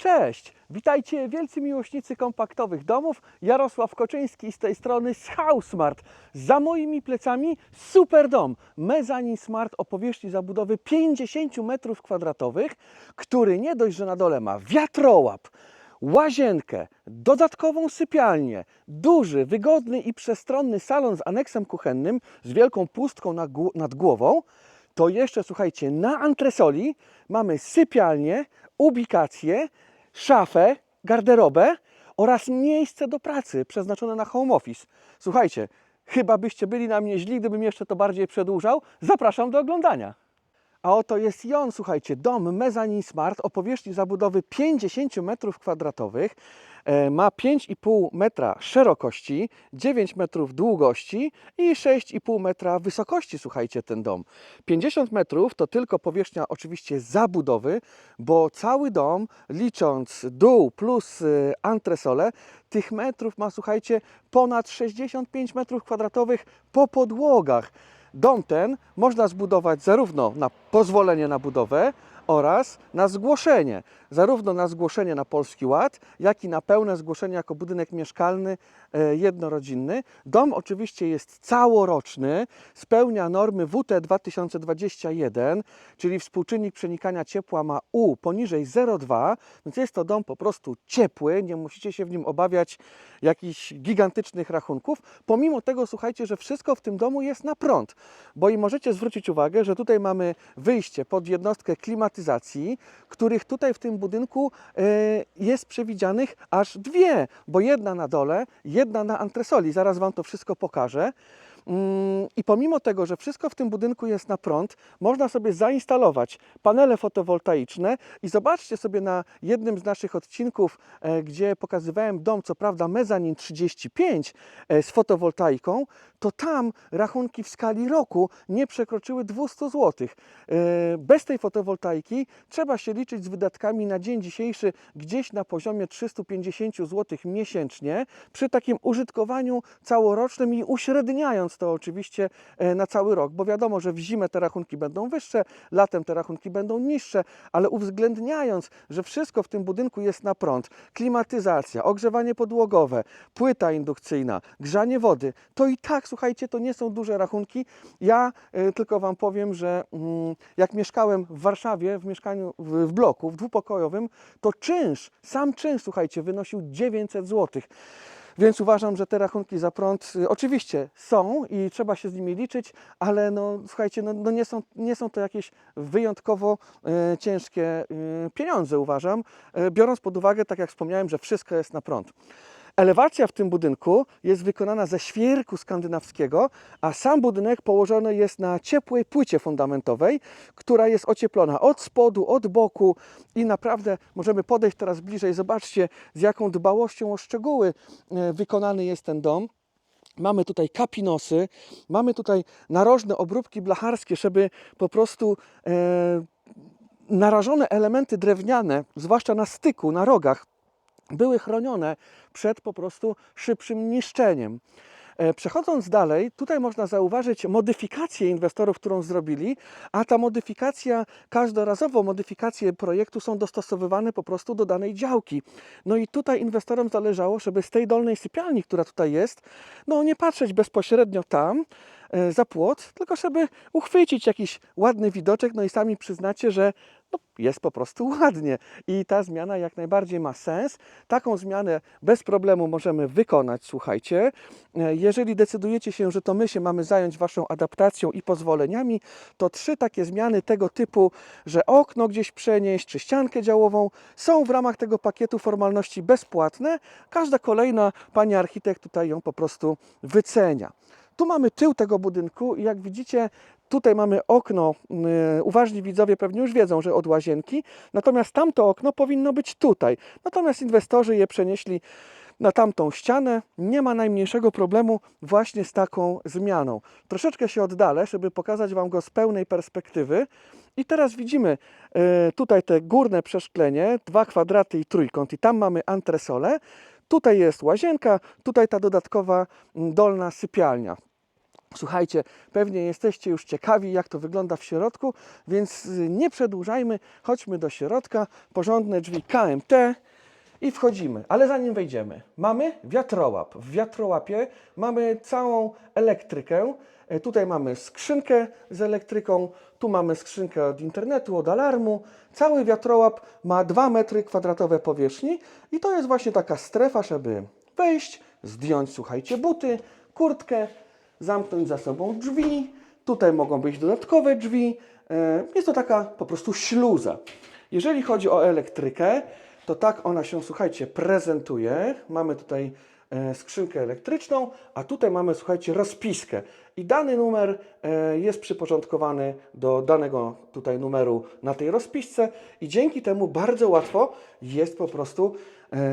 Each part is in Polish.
Cześć! Witajcie wielcy miłośnicy kompaktowych domów. Jarosław Koczyński z tej strony z Housemart. Za moimi plecami super dom. Mezanin Smart o powierzchni zabudowy 50 m2, który nie dość, że na dole ma wiatrołap, łazienkę, dodatkową sypialnię, duży, wygodny i przestronny salon z aneksem kuchennym, z wielką pustką nad głową, to jeszcze słuchajcie, na antresoli mamy sypialnię, ubikację, szafę, garderobę oraz miejsce do pracy przeznaczone na home office. Słuchajcie, chyba byście byli na mnie źli, gdybym jeszcze to bardziej przedłużał. Zapraszam do oglądania. A oto jest i on, słuchajcie, dom Mezanin Smart o powierzchni zabudowy 50 m2. E, Ma 5,5 metra szerokości, 9 metrów długości i 6,5 metra wysokości, słuchajcie, ten dom. 50 metrów to tylko powierzchnia oczywiście zabudowy, bo cały dom, licząc dół plus y, antresole, tych metrów ma, słuchajcie, ponad 65 metrów kwadratowych po podłogach. Dom ten można zbudować zarówno na pozwolenie na budowę oraz na zgłoszenie. Zarówno na zgłoszenie na Polski Ład, jak i na pełne zgłoszenie jako budynek mieszkalny e, jednorodzinny. Dom oczywiście jest całoroczny, spełnia normy WT 2021, czyli współczynnik przenikania ciepła ma U poniżej 0,2, więc jest to dom po prostu ciepły, nie musicie się w nim obawiać jakichś gigantycznych rachunków. Pomimo tego, słuchajcie, że wszystko w tym domu jest na prąd, bo i możecie zwrócić uwagę, że tutaj mamy wyjście pod jednostkę klimatyzacji, których tutaj w tym budynku e, jest przewidzianych aż dwie, bo jedna na dole, jedna na antresoli. Zaraz Wam to wszystko pokażę. Mm, I pomimo tego, że wszystko w tym budynku jest na prąd, można sobie zainstalować panele fotowoltaiczne i zobaczcie sobie na jednym z naszych odcinków, e, gdzie pokazywałem dom, co prawda mezanin 35 e, z fotowoltaiką, to tam rachunki w skali roku nie przekroczyły 200 zł. Bez tej fotowoltaiki trzeba się liczyć z wydatkami na dzień dzisiejszy gdzieś na poziomie 350 zł miesięcznie przy takim użytkowaniu całorocznym i uśredniając to oczywiście e, na cały rok, bo wiadomo, że w zimę te rachunki będą wyższe, latem te rachunki będą niższe, ale uwzględniając, że wszystko w tym budynku jest na prąd, klimatyzacja, ogrzewanie podłogowe, płyta indukcyjna, grzanie wody, to i tak, słuchajcie, to nie są duże rachunki. Ja e, tylko Wam powiem, że mm, jak mieszkałem w Warszawie, w mieszkaniu, w, bloku, w dwupokojowym, to czynsz, sam czynsz, słuchajcie, wynosił 900 zł. Więc uważam, że te rachunki za prąd y, oczywiście są i trzeba się z nimi liczyć, ale no, słuchajcie, no, no nie, są, nie są to jakieś wyjątkowo e, ciężkie e, pieniądze, uważam, e, biorąc pod uwagę, tak jak wspomniałem, że wszystko jest na prąd. Elewacja w tym budynku jest wykonana ze świerku skandynawskiego, a sam budynek położony jest na ciepłej płycie fundamentowej, która jest ocieplona od spodu, od boku i naprawdę możemy podejść teraz bliżej. Zobaczcie, z jaką dbałością o szczegóły e, wykonany jest ten dom. Mamy tutaj kapinosy, mamy tutaj narożne obróbki blacharskie, żeby po prostu e, narażone elementy drewniane, zwłaszcza na styku, na rogach, były chronione przed po prostu szybszym niszczeniem. E, Przechodząc dalej, tutaj można zauważyć modyfikację inwestorów, którą zrobili, a ta modyfikacja, każdorazowo modyfikacje projektu są dostosowywane po prostu do danej działki. No i tutaj inwestorom zależało, żeby z tej dolnej sypialni, która tutaj jest, no nie patrzeć bezpośrednio tam, e, za płot, tylko żeby uchwycić jakiś ładny widoczek, no i sami przyznacie, że no, jest po prostu ładnie i ta zmiana jak najbardziej ma sens. Taką zmianę bez problemu możemy wykonać, słuchajcie. E, Jeżeli decydujecie się, że to my się mamy zająć Waszą adaptacją i pozwoleniami, to trzy takie zmiany tego typu, że okno gdzieś przenieść, czy ściankę działową, są w ramach tego pakietu formalności bezpłatne. Każda kolejna pani architekt tutaj ją po prostu wycenia. Tu mamy tył tego budynku i jak widzicie, tutaj mamy okno. Yy, uważni widzowie pewnie już wiedzą, że od łazienki, natomiast tamto okno powinno być tutaj. Natomiast inwestorzy je przenieśli na tamtą ścianę. Nie ma najmniejszego problemu właśnie z taką zmianą. Troszeczkę się oddalę, żeby pokazać Wam go z pełnej perspektywy. I teraz widzimy e, tutaj te górne przeszklenie, dwa kwadraty i trójkąt, i tam mamy antresolę. Tutaj jest łazienka, tutaj ta dodatkowa m, dolna sypialnia. Słuchajcie, pewnie jesteście już ciekawi, jak to wygląda w środku, więc nie przedłużajmy, chodźmy do środka. Porządne drzwi KMT i wchodzimy. Ale zanim wejdziemy, mamy wiatrołap. W wiatrołapie mamy całą elektrykę. E, Tutaj mamy skrzynkę z elektryką, tu mamy skrzynkę od internetu, od alarmu. Cały wiatrołap ma 2 metry kwadratowe powierzchni i to jest właśnie taka strefa, żeby wejść, zdjąć, słuchajcie, buty, kurtkę, zamknąć za sobą drzwi. Tutaj mogą być dodatkowe drzwi. E, Jest to taka po prostu śluza. Jeżeli chodzi o elektrykę, to tak ona się, słuchajcie, prezentuje. Mamy tutaj e, skrzynkę elektryczną, a tutaj mamy, słuchajcie, rozpiskę. I dany numer e, jest przyporządkowany do danego tutaj numeru na tej rozpisce i dzięki temu bardzo łatwo jest po prostu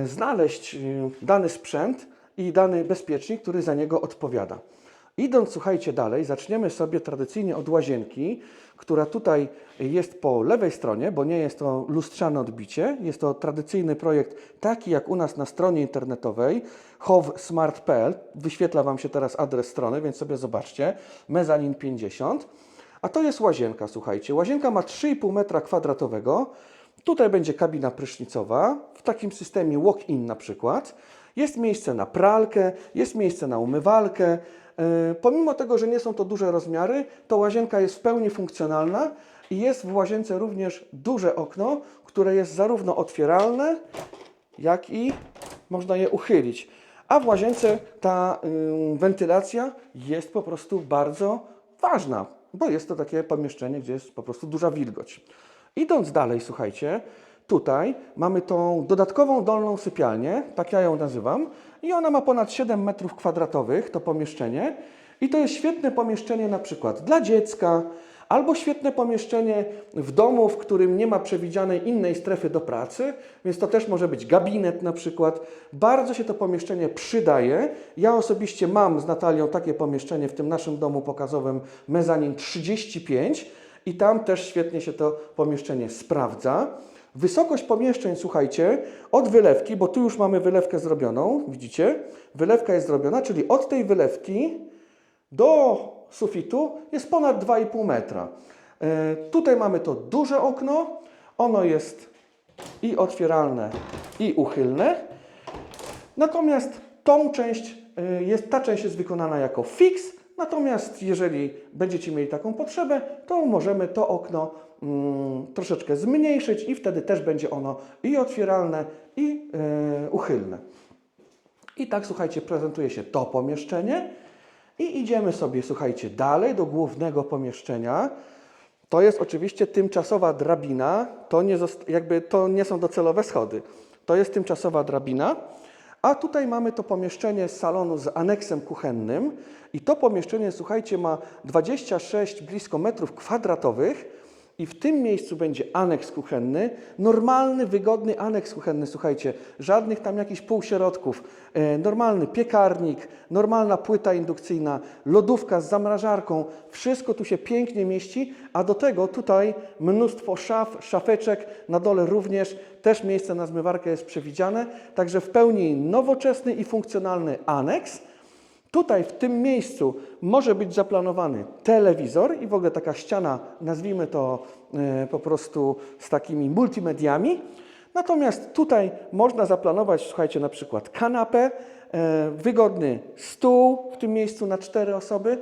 znaleźć dany sprzęt i dany bezpiecznik, który za niego odpowiada. Idąc, słuchajcie, dalej, zaczniemy sobie tradycyjnie od łazienki, która tutaj jest po lewej stronie, bo nie jest to lustrzane odbicie. Jest to tradycyjny projekt, taki jak u nas na stronie internetowej howsmart.pl. Wyświetla Wam się teraz adres strony, więc sobie zobaczcie. Mezanin 50. A to jest łazienka, słuchajcie. Łazienka ma 3,5 metra kwadratowego. Tutaj będzie kabina prysznicowa, w takim systemie walk-in na przykład. Jest miejsce na pralkę, jest miejsce na umywalkę. E, Pomimo tego, że nie są to duże rozmiary, to łazienka jest w pełni funkcjonalna i jest w łazience również duże okno, które jest zarówno otwieralne, jak i można je uchylić. A w łazience ta ym, wentylacja jest po prostu bardzo ważna, bo jest to takie pomieszczenie, gdzie jest po prostu duża wilgoć. Idąc dalej, słuchajcie, tutaj mamy tą dodatkową dolną sypialnię, tak ja ją nazywam, i ona ma ponad 7 metrów kwadratowych, to pomieszczenie. I to jest świetne pomieszczenie na przykład dla dziecka, albo świetne pomieszczenie w domu, w którym nie ma przewidzianej innej strefy do pracy, więc to też może być gabinet na przykład. Bardzo się to pomieszczenie przydaje. Ja osobiście mam z Natalią takie pomieszczenie w tym naszym domu pokazowym Mezanin 35 i tam też świetnie się to pomieszczenie sprawdza. Wysokość pomieszczeń, słuchajcie, od wylewki, bo tu już mamy wylewkę zrobioną, widzicie? Wylewka jest zrobiona, czyli od tej wylewki do sufitu jest ponad 2,5 metra. E, tutaj mamy to duże okno, ono jest i otwieralne, i uchylne. Natomiast tą część y, jest, ta część jest wykonana jako fix, natomiast jeżeli będziecie mieli taką potrzebę, to możemy to okno mm, troszeczkę zmniejszyć i wtedy też będzie ono i otwieralne, i y, uchylne. I tak, słuchajcie, prezentuje się to pomieszczenie. I idziemy sobie, słuchajcie, dalej do głównego pomieszczenia. To jest oczywiście tymczasowa drabina, to nie, jakby, to nie są docelowe schody. To jest tymczasowa drabina. A tutaj mamy to pomieszczenie z salonu z aneksem kuchennym. I to pomieszczenie, słuchajcie, ma 26 blisko metrów kwadratowych. I w tym miejscu będzie aneks kuchenny, normalny, wygodny aneks kuchenny, słuchajcie, żadnych tam jakichś półśrodków, e, normalny piekarnik, normalna płyta indukcyjna, lodówka z zamrażarką, wszystko tu się pięknie mieści, a do tego tutaj mnóstwo szaf, szafeczek, na dole również też miejsce na zmywarkę jest przewidziane, także w pełni nowoczesny i funkcjonalny aneks. Tutaj w tym miejscu może być zaplanowany telewizor i w ogóle taka ściana, nazwijmy to e, po prostu z takimi multimediami. Natomiast tutaj można zaplanować, słuchajcie, na przykład kanapę, e, wygodny stół w tym miejscu na cztery osoby.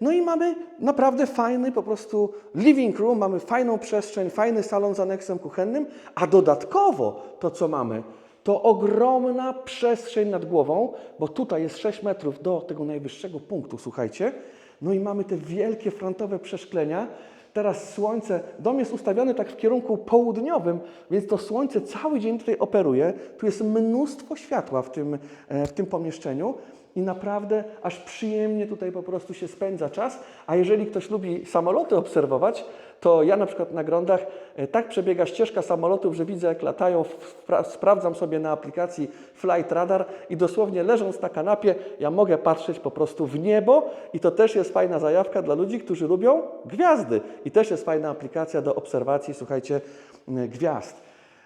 No i mamy naprawdę fajny po prostu living room, mamy fajną przestrzeń, fajny salon z aneksem kuchennym, a dodatkowo to, co mamy, to ogromna przestrzeń nad głową, bo tutaj jest 6 metrów do tego najwyższego punktu, słuchajcie. No i mamy te wielkie frontowe przeszklenia. Teraz słońce, dom jest ustawiony tak w kierunku południowym, więc to słońce cały dzień tutaj operuje. Tu jest mnóstwo światła w tym, e, w tym pomieszczeniu i naprawdę aż przyjemnie tutaj po prostu się spędza czas. A jeżeli ktoś lubi samoloty obserwować, to ja na przykład na grądach e, tak przebiega ścieżka samolotów, że widzę jak latają, spra- sprawdzam sobie na aplikacji Flight Radar i dosłownie leżąc na kanapie, ja mogę patrzeć po prostu w niebo i to też jest fajna zajawka dla ludzi, którzy lubią gwiazdy. I też jest fajna aplikacja do obserwacji, słuchajcie, gwiazd.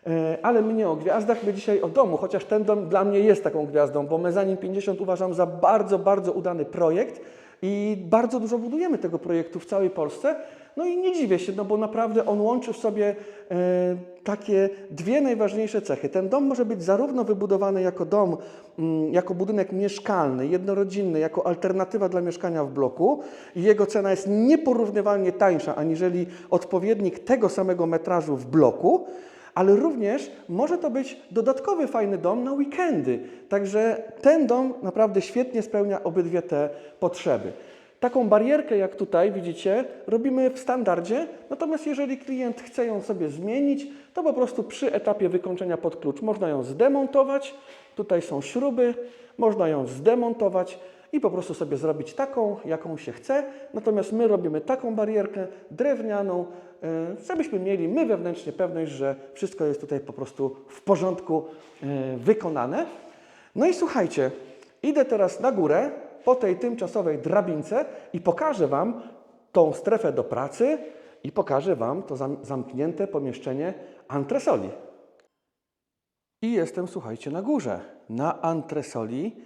E, Ale my nie o gwiazdach, my dzisiaj o domu, chociaż ten dom dla mnie jest taką gwiazdą, bo Mezanin 50 uważam za bardzo, bardzo udany projekt I bardzo dużo budujemy tego projektu w całej Polsce. No i nie dziwię się, no bo naprawdę on łączy w sobie e, takie dwie najważniejsze cechy. Ten dom może być zarówno wybudowany jako dom, mm, jako budynek mieszkalny, jednorodzinny, jako alternatywa dla mieszkania w bloku i jego cena jest nieporównywalnie tańsza aniżeli odpowiednik tego samego metrażu w bloku, ale również może to być dodatkowy fajny dom na weekendy. Także ten dom naprawdę świetnie spełnia obydwie te potrzeby. Taką barierkę, jak tutaj widzicie, robimy w standardzie, natomiast jeżeli klient chce ją sobie zmienić, to po prostu przy etapie wykończenia pod klucz można ją zdemontować. Tutaj są śruby, można ją zdemontować i po prostu sobie zrobić taką, jaką się chce. Natomiast my robimy taką barierkę drewnianą, e, żebyśmy mieli my wewnętrznie pewność, że wszystko jest tutaj po prostu w porządku e, wykonane. No i słuchajcie, idę teraz na górę po tej tymczasowej drabince i pokażę Wam tą strefę do pracy i pokażę Wam to zam- zamknięte pomieszczenie antresoli. I jestem, słuchajcie, na górze, na antresoli,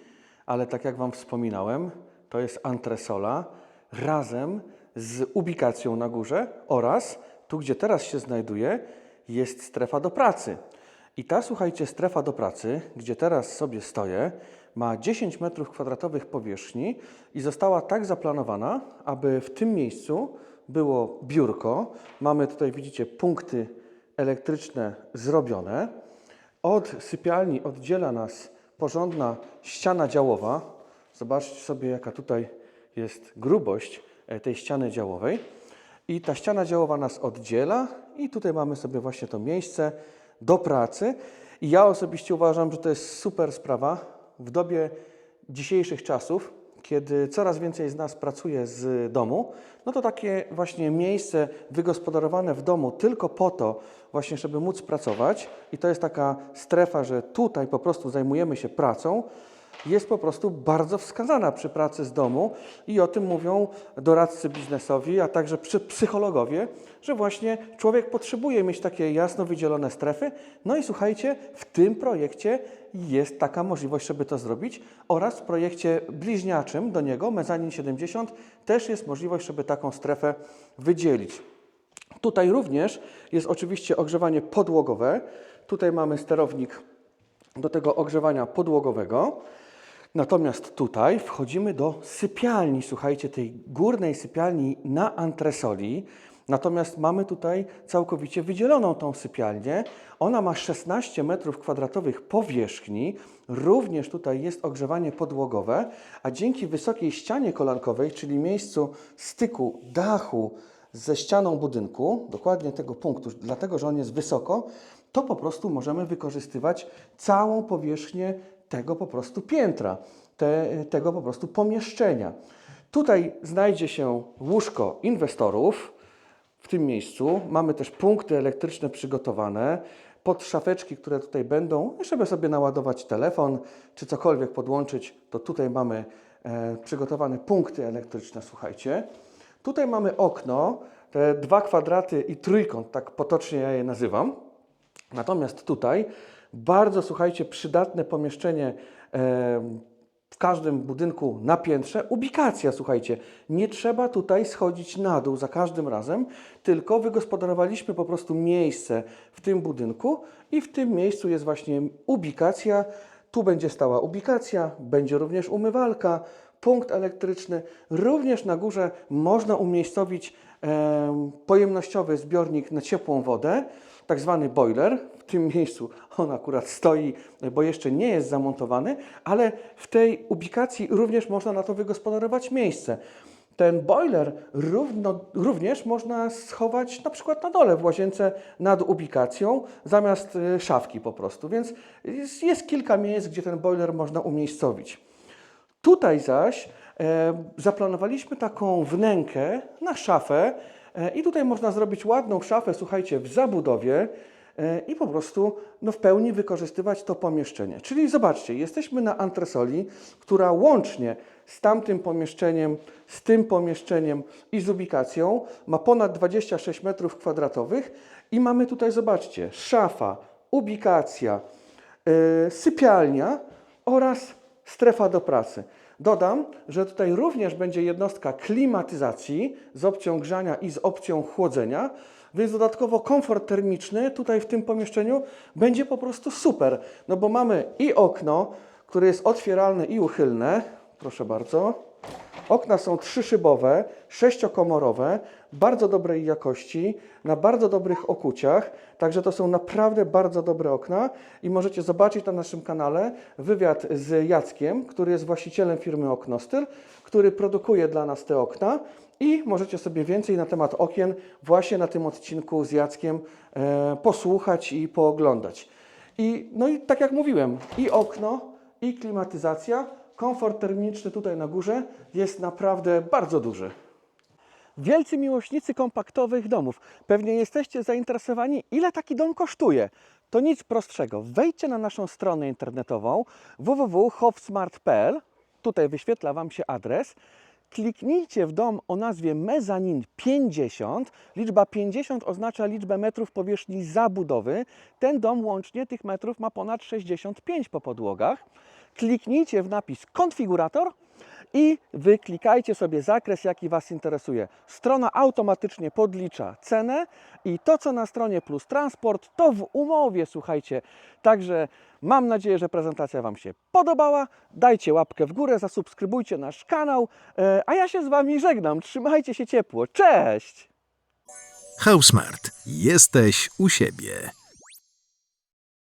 ale tak jak Wam wspominałem, to jest antresola razem z ubikacją na górze oraz tu, gdzie teraz się znajduję, jest strefa do pracy. I ta, słuchajcie, strefa do pracy, gdzie teraz sobie stoję, ma 10 metrów kwadratowych powierzchni i została tak zaplanowana, aby w tym miejscu było biurko. Mamy tutaj, widzicie, punkty elektryczne zrobione. Od sypialni oddziela nas porządna ściana działowa. Zobaczcie sobie, jaka tutaj jest grubość e, tej ściany działowej. I ta ściana działowa nas oddziela, i tutaj mamy sobie właśnie to miejsce do pracy. I ja osobiście uważam, że to jest super sprawa w dobie dzisiejszych czasów, kiedy coraz więcej z nas pracuje z domu, no to takie właśnie miejsce wygospodarowane w domu tylko po to, właśnie, żeby móc pracować, i to jest taka strefa, że tutaj po prostu zajmujemy się pracą, jest po prostu bardzo wskazana przy pracy z domu i o tym mówią doradcy biznesowi, a także psychologowie, że właśnie człowiek potrzebuje mieć takie jasno wydzielone strefy. No i słuchajcie, w tym projekcie jest taka możliwość, żeby to zrobić oraz w projekcie bliźniaczym do niego, Mezanin 70, też jest możliwość, żeby taką strefę wydzielić. Tutaj również jest oczywiście ogrzewanie podłogowe. Tutaj mamy sterownik do tego ogrzewania podłogowego. Natomiast tutaj wchodzimy do sypialni, słuchajcie, tej górnej sypialni na antresoli. Natomiast mamy tutaj całkowicie wydzieloną tą sypialnię. Ona ma 16 metrów kwadratowych powierzchni. Również tutaj jest ogrzewanie podłogowe, a dzięki wysokiej ścianie kolankowej, czyli miejscu styku dachu ze ścianą budynku, dokładnie tego punktu, dlatego że on jest wysoko, to po prostu możemy wykorzystywać całą powierzchnię tego po prostu piętra, te, tego po prostu pomieszczenia. Tutaj znajdzie się łóżko inwestorów. W tym miejscu mamy też punkty elektryczne przygotowane pod szafeczki, które tutaj będą, żeby sobie naładować telefon czy cokolwiek podłączyć, to tutaj mamy e, przygotowane punkty elektryczne, słuchajcie. Tutaj mamy okno, te dwa kwadraty i trójkąt, tak potocznie ja je nazywam. Natomiast tutaj bardzo, słuchajcie, przydatne pomieszczenie e, w każdym budynku na piętrze. Ubikacja, słuchajcie, nie trzeba tutaj schodzić na dół za każdym razem, tylko wygospodarowaliśmy po prostu miejsce w tym budynku i w tym miejscu jest właśnie ubikacja. Tu będzie stała ubikacja, będzie również umywalka, punkt elektryczny. Również na górze można umiejscowić em, pojemnościowy zbiornik na ciepłą wodę, tak zwany boiler. W tym miejscu on akurat stoi, bo jeszcze nie jest zamontowany, ale w tej ubikacji również można na to wygospodarować miejsce. Ten boiler równo, również można schować na przykład na dole w łazience nad ubikacją, zamiast y, szafki po prostu. Więc jest, jest kilka miejsc, gdzie ten boiler można umiejscowić. Tutaj zaś e, zaplanowaliśmy taką wnękę na szafę i tutaj można zrobić ładną szafę, słuchajcie, w zabudowie e, i po prostu no, w pełni wykorzystywać to pomieszczenie. Czyli zobaczcie, jesteśmy na antresoli, która łącznie z tamtym pomieszczeniem, z tym pomieszczeniem i z ubikacją ma ponad 26 metrów kwadratowych i mamy tutaj, zobaczcie, szafa, ubikacja, e, sypialnia oraz strefa do pracy. Dodam, że tutaj również będzie jednostka klimatyzacji z opcją grzania i z opcją chłodzenia, więc dodatkowo komfort termiczny tutaj w tym pomieszczeniu będzie po prostu super, no bo mamy i okno, które jest otwieralne i uchylne, proszę bardzo. Okna są trzyszybowe, sześciokomorowe, bardzo dobrej jakości, na bardzo dobrych okuciach, także to są naprawdę bardzo dobre okna i możecie zobaczyć na naszym kanale wywiad z Jackiem, który jest właścicielem firmy Oknostyl, który produkuje dla nas te okna i możecie sobie więcej na temat okien właśnie na tym odcinku z Jackiem e, posłuchać i pooglądać. I, no i tak jak mówiłem, i okno, i klimatyzacja, komfort termiczny tutaj na górze jest naprawdę bardzo duży. Wielcy miłośnicy kompaktowych domów, pewnie jesteście zainteresowani, ile taki dom kosztuje. To nic prostszego. Wejdźcie na naszą stronę internetową www.hofsmart.pl. Tutaj wyświetla Wam się adres. Kliknijcie w dom o nazwie Mezanin 50. Liczba 50 oznacza liczbę metrów powierzchni zabudowy. Ten dom łącznie tych metrów ma ponad 65 po podłogach. Kliknijcie w napis konfigurator i wyklikajcie sobie zakres, jaki Was interesuje. Strona automatycznie podlicza cenę i to, co na stronie plus transport, to w umowie, słuchajcie. Także mam nadzieję, że prezentacja Wam się podobała. Dajcie łapkę w górę, zasubskrybujcie nasz kanał, e, a ja się z Wami żegnam. Trzymajcie się ciepło. Cześć! Housemart. Jesteś u siebie.